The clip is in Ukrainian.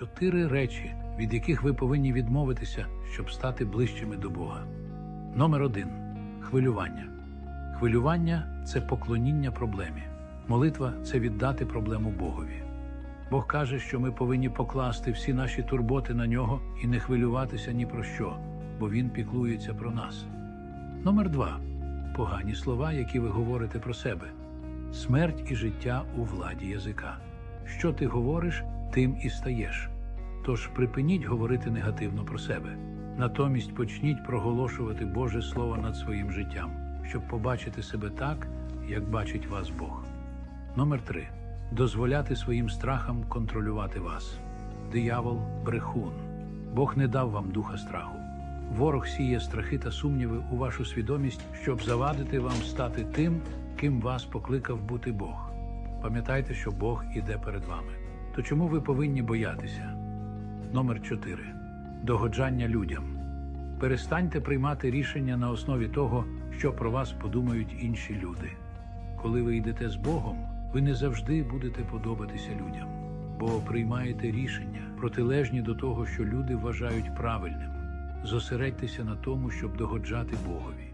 чотири речі, від яких ви повинні відмовитися, щоб стати ближчими до Бога. Номер один хвилювання. Хвилювання це поклоніння проблемі. Молитва це віддати проблему Богові. Бог каже, що ми повинні покласти всі наші турботи на нього і не хвилюватися ні про що, бо Він піклується про нас. Номер два погані слова, які ви говорите про себе. Смерть і життя у владі язика. Що ти говориш, тим і стаєш. Тож припиніть говорити негативно про себе. Натомість почніть проголошувати Боже Слово над своїм життям, щоб побачити себе так, як бачить вас Бог. Номер 3. Дозволяти своїм страхам контролювати вас. Диявол брехун. Бог не дав вам духа страху. Ворог сіє страхи та сумніви у вашу свідомість, щоб завадити вам стати тим, ким вас покликав бути Бог. Пам'ятайте, що Бог іде перед вами. То чому ви повинні боятися? Номер 4. Догоджання людям. Перестаньте приймати рішення на основі того, що про вас подумають інші люди. Коли ви йдете з Богом, ви не завжди будете подобатися людям, бо приймаєте рішення, протилежні до того, що люди вважають правильним. Зосередьтеся на тому, щоб догоджати Богові.